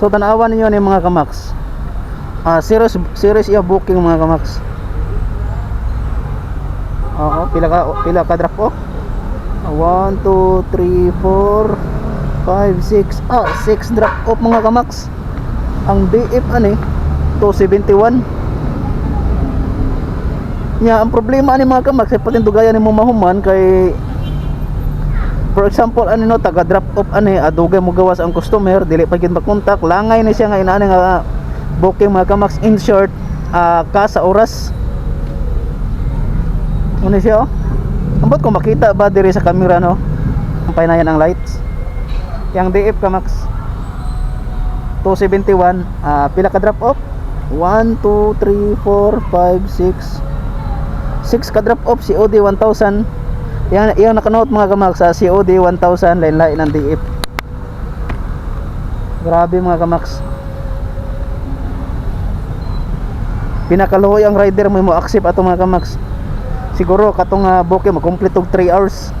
So tanawan niyo ni mga kamax. Ah, serious serious iya booking mga kamax. Oo, pila ka pila ka drop off? 1 2 3 4 5 6 ah 6 drop off mga kamax. Ang DF ani 271. Nya ang problema ani mga kamax ay patin dugayan ni mo mahuman kay For example, ano no, taga drop off ani, adugay mo gawas ang customer, dili pa gid makontak, langay ni siya nga inaani nga booking mga kamax in short, ah, ka sa oras. Ano siya oh? Ambot ko makita ba diri sa camera no? Ang painayan ang lights. Yang DF kamax 271, ah, pila ka drop off? 1 2 3 4 5 6 6 ka drop off COD 1000 yan, yung nakanote mga kamak sa COD 1000 lain-lain ng DF. Grabe mga kamaks. Pinakaluhoy ang rider mo mo accept ato mga kamaks. Siguro katong uh, booking mo complete og 3 hours.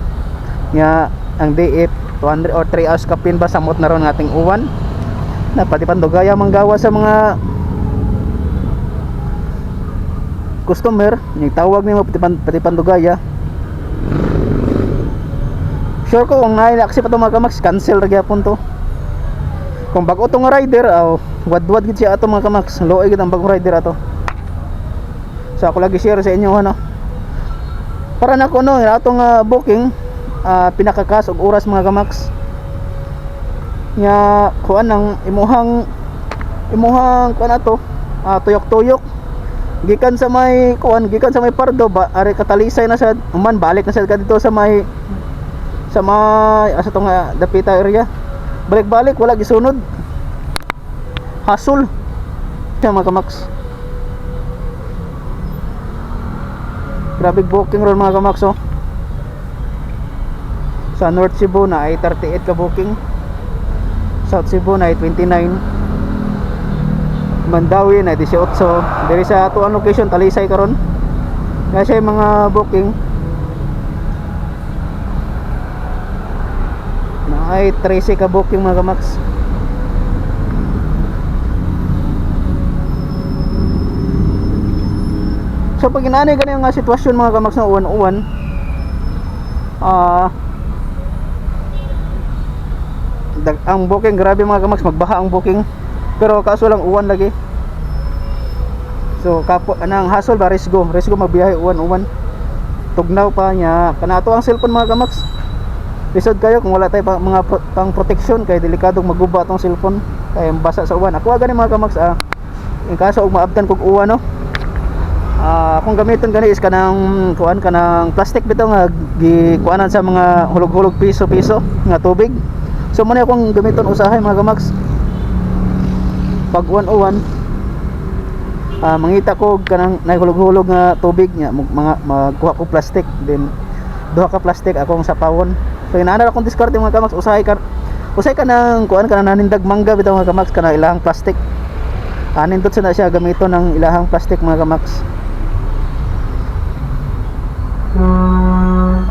Nya ang DF 200 or 3 hours kapin ba samot na ron ng ating uwan. Na pati pandugaya manggawa sa mga customer, ni tawag nimo pati, pati pandugaya Sure ko kung na-accept ato mga kamax, cancel ra gyapon to. Kung bago to nga rider, aw wad-wad gid siya ato mga kamax. Loay gid ang bagong rider ato. So ako lagi share sa inyo ano. Para na ko no, ato nga booking ah, pinakakas og oras mga kamax. Nya kuan nang imuhang imuhang kuan ato, ah, tuyok-tuyok gikan sa may kuan gikan sa may pardo ba are katalisay na sa man balik na sa dito sa may sa may asa to nga dapita area. Balik-balik wala gisunod. Hasul siya mga kamax grabe booking ron mga kamax oh. Sa North Cebu na ay 38 ka booking. South Cebu na ay 29 Mandawi na 18 diri sa atuan location Talisay karon yung mga booking na ay 13 ka booking mga kamax so pag inaani ganyan nga sitwasyon mga kamax na uwan-uwan. Dag- ang booking grabe mga kamax magbaha ang booking. Pero kaso lang uwan lagi. So kapo anang hasol ba? Resgo resgo magbiyahe uwan-uwan. Tugnaw pa niya. Kanato ang cellphone mga kamax lisod kayo kung wala tayo pa, mga pro, pang protection kay delikadong maguba tong cellphone. Kay basa sa uwan. Ako gani mga kamax ah. In kaso og maabtan kog uwan no? Ah kung gamiton gani is kanang kuan kanang plastic bitaw nga gikuanan sa mga hulog-hulog piso-piso nga tubig. So mo akong gamiton usahay mga kamax pag uwan-uwan ah mangita ko kanang nahulog-hulog nga tubig nya mga magkuha ko plastic. Then duha ka plastic akong sapawon so inaana akong discard mga kamax usahay ka usahay ka ng kuan ka nanindag mangga bitaw mga kamax kana ilahang plastic anin dot na siya gamito ng ilahang plastic mga kamax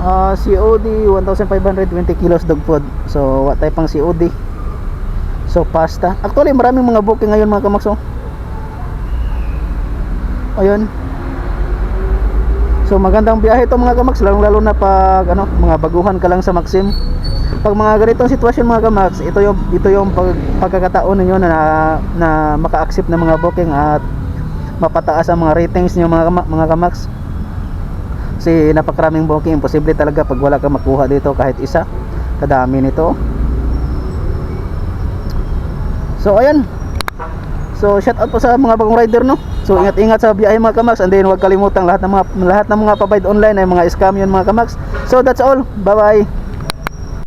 Ah, COD 1520 kilos dog food. So, what type pang COD? So, pasta. Actually, maraming mga booking ngayon mga kamax. oh. Ayun. So, magandang biyahe ito mga kamax. Lalo, lalo na pag ano, mga baguhan ka lang sa Maxim. Pag mga ganitong sitwasyon mga kamax, ito yung ito yung pag, pagkakataon ninyo na na maka-accept ng mga booking at mapataas ang mga ratings niyo mga mga kamax kasi napakaraming booking imposible talaga pag wala ka makuha dito kahit isa kadami nito so ayan so shout out po sa mga bagong rider no? So ingat ingat sa biyahe mga kamax. And then huwag kalimutang lahat ng mga lahat ng mga pabide online ay mga scam yun mga kamax. So that's all. Bye bye